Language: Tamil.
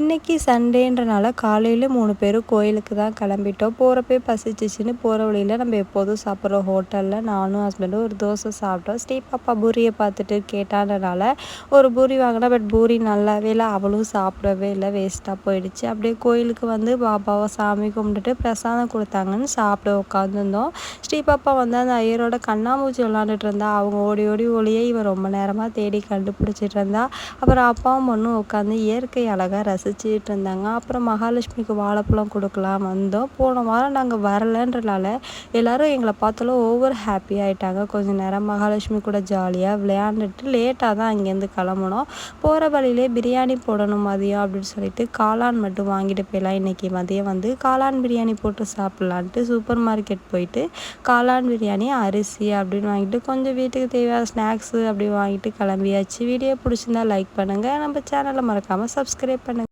இன்றைக்கி சண்டேன்றனால காலையில் மூணு பேரும் கோயிலுக்கு தான் கிளம்பிட்டோம். போகிறப்பே பசிச்சிச்சின்னு போகிற வழியில் நம்ம எப்போதும் சாப்பிட்ற ஹோட்டலில் நானும் ஹஸ்பண்டும் ஒரு தோசை சாப்பிட்டோம். ஸ்ரீ பாப்பா பூரியை பார்த்துட்டு கேட்டான்றனால ஒரு பூரி வாங்கினா பட் பூரி நல்லாவே இல்லை அவளும் சாப்பிடவே இல்லை வேஸ்ட்டாக போயிடுச்சு. அப்படியே கோயிலுக்கு வந்து பாபாவை சாமி கும்பிட்டுட்டு பிரசாதம் கொடுத்தாங்கன்னு சாப்பிட உட்காந்துருந்தோம் ஸ்ரீ பாப்பா வந்து அந்த ஐயரோட கண்ணாமூச்சி விளாண்டுட்டு இருந்தா. அவங்க ஓடி ஓடி ஒளியே இவன் ரொம்ப நேரமாக தேடி கண்டுபிடிச்சிட்டு இருந்தா. அப்புறம் அப்பாவும் பொண்ணும் உட்காந்து இயற்கை அழகாக ரசிச்சுட்டு இருந்தாங்க அப்புறம் மகாலட்சுமிக்கு வாழைப்பழம் கொடுக்கலாம் வந்தோம். போன வாரம் நாங்கள் வரலன்றனால எல்லோரும் எங்களை பார்த்தாலும் ஓவர் ஹாப்பி ஆகிட்டாங்க கொஞ்சம் நேரம் மகாலட்சுமி கூட ஜாலியாக விளையாண்டுட்டு லேட்டாக தான் அங்கேருந்து கிளம்புனோம். போகிற வழியிலே பிரியாணி போடணும் மதியம் அப்படின்னு சொல்லிட்டு காளான் மட்டும் வாங்கிட்டு போயிடலாம். இன்றைக்கி மதியம் வந்து காளான் பிரியாணி போட்டு சாப்பிட்லான்ட்டு சூப்பர் மார்க்கெட் போயிட்டு காளான் பிரியாணி அரிசி அப்படின்னு வாங்கிட்டு கொஞ்சம் வீட்டுக்கு தேவையான ஸ்நாக்ஸு அப்படி வாங்கிட்டு கிளம்பியாச்சு. வீடியோ பிடிச்சிருந்தா லைக் பண்ணுங்கள் நம்ம சேனலை மறக்காமல் சப்ஸ்கிரைப் பண்ணுங்கள்